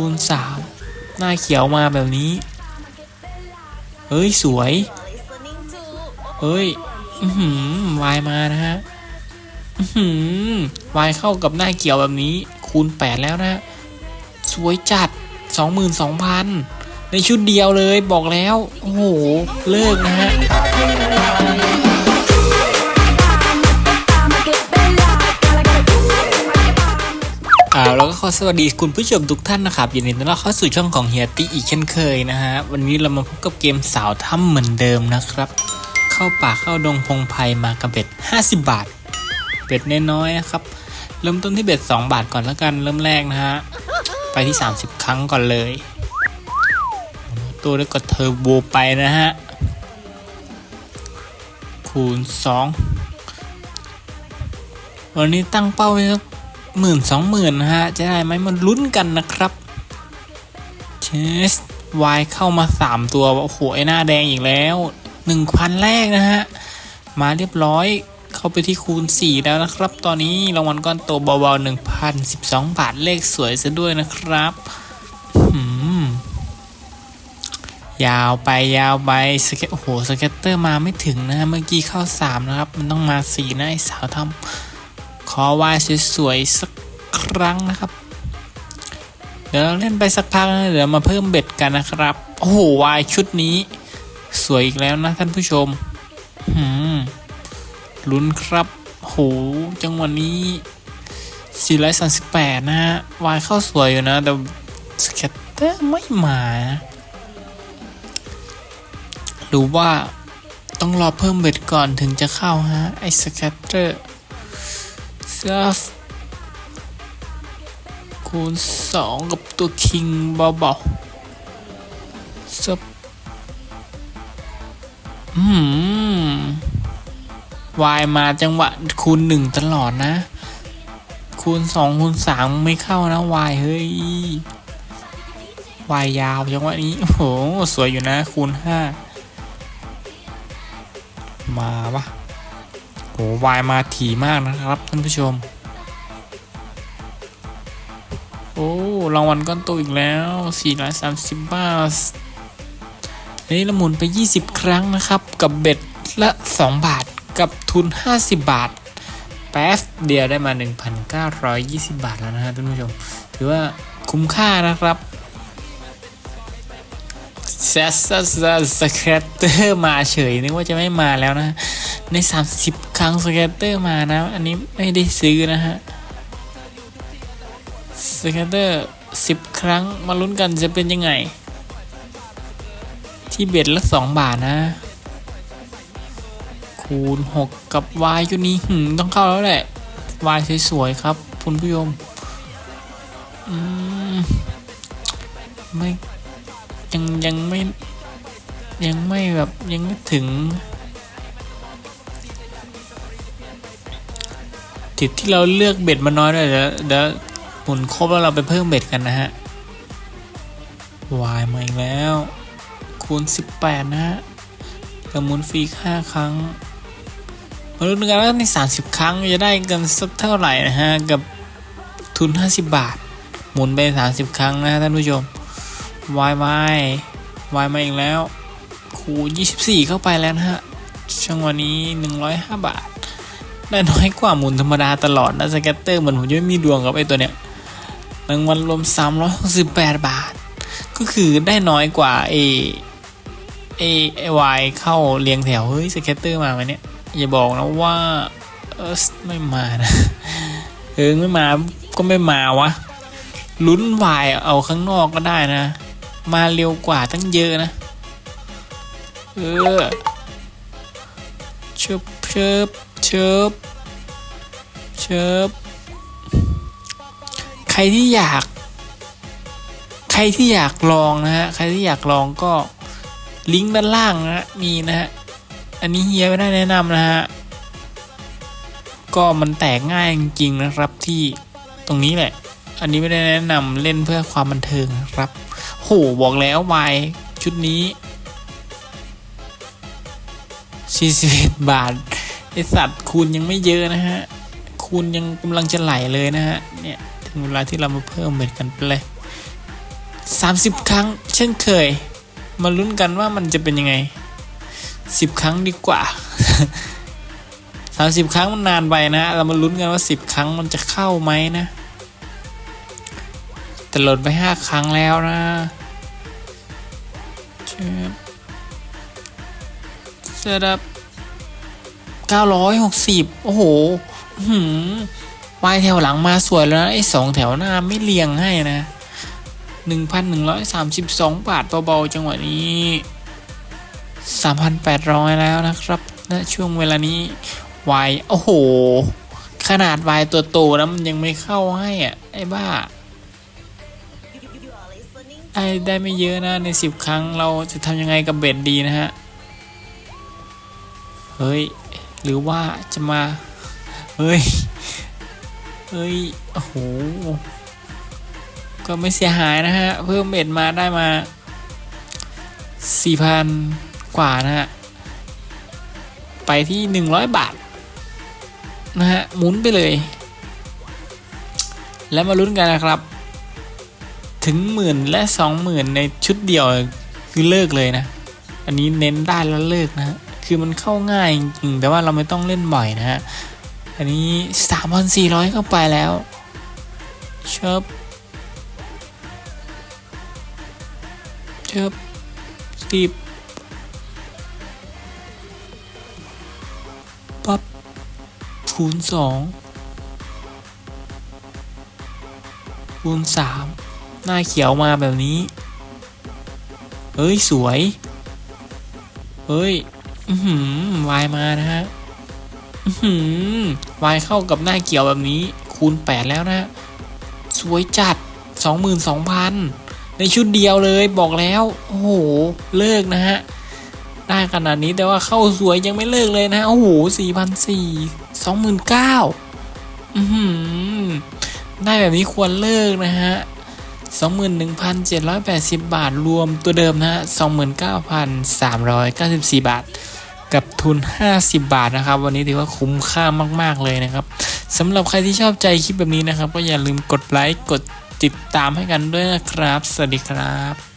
คูณสามหน้าเขียวมาแบบนี้ เฮ้ย สวย เฮ้ย อือหือวายมานะฮะ อือหือวายเข้ากับหน้าเขียวแบบนี้ คูณแปดแล้วนะฮะสวยจัดสองหมื่นสองพันในชุดเดียวเลยบอกแล้ว โอ้โห เลิกนะฮะ อ่าแล้วก็ขอสวัสดีคุณผู้ชมทุกท่านนะครับยินดีต้อนรับเข้าสู่ช่องของเฮียตี้อีกเช่นเคยนะฮะวันนี้เรามาพบกับเกมสาวถ้ำเหมือนเดิมนะครับ เข้าป่าเข้าดงพงไพมากระเบ็ด 50 บาท เบ็ดน้อยๆนะครับ เริ่มต้นที่เบ็ด 2 บาทก่อนแล้วกันเริ่มแรกนะฮะไปที่ 30 ครั้งก่อนเลย ตัวแล้วก็เทอร์โบไปนะฮะคูณ 2 วันนี้ตั้งเป้าไว้สัก หมื่นสองหมื่นนะฮะ จะได้ไหมมันลุ้นกันนะครับเชสวายเข้ามาสามตัวโอ้โหไอหน้าแดงอีกแล้วหนึ่งพันแรกนะฮะ มาเรียบร้อยเข้าไปที่คูณ 4 แล้วนะครับ ตอนนี้รางวัลก้อนโตเบาๆ1,012 บาทเลขสวยซะด้วยนะครับยาวไปยาวไปสเก็ตโอ้โหสเก็ตเตอร์มาไม่ถึงนะฮะเมื่อกี้เข้า 3 นะครับ มันต้องมา 4 นะไอสาวทำ ขอวายสวยๆสักครั้งนะครับ เดี๋ยวเราเล่นไปสักพักนะเดี๋ยวมาเพิ่มเบ็ดกันนะครับ โอ้โหวายชุดนี้ สวยอีกแล้วนะท่านผู้ชมหืมลุ้นครับโหจังหวะนนี้438นะฮะวายเข้าสวยอยู่นะ แต่สเก็ตเตอร์ไม่มาหรือว่าต้องรอเพิ่มเบ็ดก่อนถึงจะเข้าฮะไอสเก็ตเตอร์ ซัฟคูณสองกับตัวคิงเบาๆซับอืมวายมาจังหวะคูณหนึ่งตลอดนะ คูณสองคูณสามไม่เข้านะวายเฮ้ยวายยาวจังหวะนี้ โอ้โห สวยอยู่นะ คูณห้ามาปะ วายมาถี่มากนะครับท่านผู้ชม โอ้รางวัลก้อนโตอีกแล้ว430 บาทนี่เราหมุนไป 20 ครั้งนะครับ กับเบ็ดละ 2 บาทกับทุน 50 บาท แป๊บเดียวได้มา 1,920 บาทแล้วนะฮะท่านผู้ชม ถือว่าคุ้มค่านะครับ แซสซสแคตเตอร์มาเฉยนึกว่าจะไม่มาแล้วนะ ใน 30 ครั้งสแกตเตอร์มานะ อันนี้ไม่ได้ซื้อนะฮะสแกตเตอร์10 ครั้งมาลุ้นกันจะเป็นยังไง ที่เบ็ดละ 2 บาทนะ คูณ 6 กับ Y อยู่นี้หืมต้องเข้าแล้วแหละ Y สวยๆครับ คุณผู้ชม อืม ไม่ ยังยังไม่ ยังไม่แบบยังไม่ถึงจุดที่เราเลือกเบ็ดมาน้อยเลยเดี๋ยวเดี๋ยวหมุนครบแล้วเราไปเพิ่มเบ็ดกันนะฮะวายมาอีกแล้ว คูณ 18 นะฮะกับหมุนฟรี5ครั้งมาลุ้นกันว่าใน 30 ครั้งจะได้กันสักเท่าไหร่นะฮะ กับทุน 50 บาท หมุนไป 30 ครั้งนะท่านผู้ชม วายวายวายมาอีกแล้วคูณ24 เข้าไปแล้วนะฮะช่วงวันนี้ 105 บาท ได้น้อยกว่าหมุนธรรมดาตลอดนะสเก็ตเตอร์เหมือนผมจะไม่มีดวงกับไอ้ตัวเนี้ยรางวัลรวม 368 บาท ก็คือได้น้อยกว่าเอเอไอวายเข้าเรียงแถว เฮ้ยสเก็ตเตอร์มาไหมเนี่ย อย่าบอกนะว่า เออไม่มานะเออไม่มาก็ไม่มาวะลุ้นวายเอาข้างนอกก็ได้นะ มาเร็วกว่าตั้งเยอะนะ เออเชิบเชิบเชิบเชิบใครที่อยาก ใครที่อยากลองนะฮะ ใครที่อยากลองก็ลิงก์ด้านล่างนะมีนะฮะ อันนี้เฮียไม่ได้แนะนำนะฮะ ก็มันแตกง่ายจริงๆนะครับที่ตรงนี้แหละ อันนี้ไม่ได้แนะนำเล่นเพื่อความบันเทิงนะครับ หบอกแล้ววายชุดนี้41บาทไอสัตว์คูณยังไม่เยอะนะฮะ คูณยังกำลังจะไหลเลยนะฮะ เนี่ย ถึงเวลาที่เรามาเพิ่มเบ็ดกันไปเลย30 ครั้ง เช่นเคย มาลุ้นกันว่ามันจะเป็นยังไง 10 ครั้งดีกว่า 30 ครั้งมันนานไปนะเรามาลุ้นกันว่า 10 ครั้งมันจะเข้าไหมนะแต่หลดไป 5 ครั้งแล้วนะ เชิบเสร็จแล้ว960โอ้โหอื้อหืมวายแถวหลังมาสวยแล้วนะไอ้สองแถวหน้าไม่เรียงให้นะ1,132บาทเบาๆ จังหวะนี้3,800แล้วนะครับณช่วงเวลานี้วายโอ้โห ขนาดวายตัวโตนะมันยังไม่เข้าให้อะ ไอ้บ้า ไอ้ได้ไม่เยอะนะในสิบครั้งเราจะทำยังไงกับเบ็ดดีนะฮะ เฮ้ย หรือว่าจะมา เฮ้ย เฮ้ย โอ้โห ก็ไม่เสียหายนะฮะ เพิ่มเบ็ดมาได้มาสี่พันกว่านะฮะ ไปที่หนึ่งร้อยบาท นะฮะ หมุนไปเลย แล้วมาลุ้นกันนะครับ ถึงหมื่นและสองหมื่นในชุดเดียวคือเลิกเลยนะ อันนี้เน้นได้แล้วเลิกนะ คือมันเข้าง่ายจริงแต่ว่าเราไม่ต้องเล่นบ่อยนะฮะ อันนี้สามพันสี่ร้อยเข้าไปแล้วเชิบเชิบสิบปั๊บคูณสองคูณสาม หน้าเขียวมาแบบนี้ เฮ้ย สวย เฮ้ย อือหือวายมานะฮะ อื้อหือวายเข้ากับหน้าเขียวแบบนี้ คูณ 8 แล้วนะ สวยจัด 22,000 ในชุดเดียวเลยบอกแล้ว โอ้โห เลิกนะฮะ ได้ขนาดนี้แต่ว่าเข้าสวยยังไม่เลิกเลยนะ โอ้โห4,400 29,000 อือหือได้แบบนี้ควรเลิกนะฮะ 21,780 บาทรวมตัวเดิมนะฮะ29,394 บาท กับทุน 50 บาทนะครับ วันนี้ถือว่าคุ้มค่ามาก ๆ เลยนะครับสำหรับใครที่ชอบใจคลิปแบบนี้นะครับ ก็อย่าลืมกดไลค์กดติดตามให้กันด้วยนะครับ สวัสดีครับ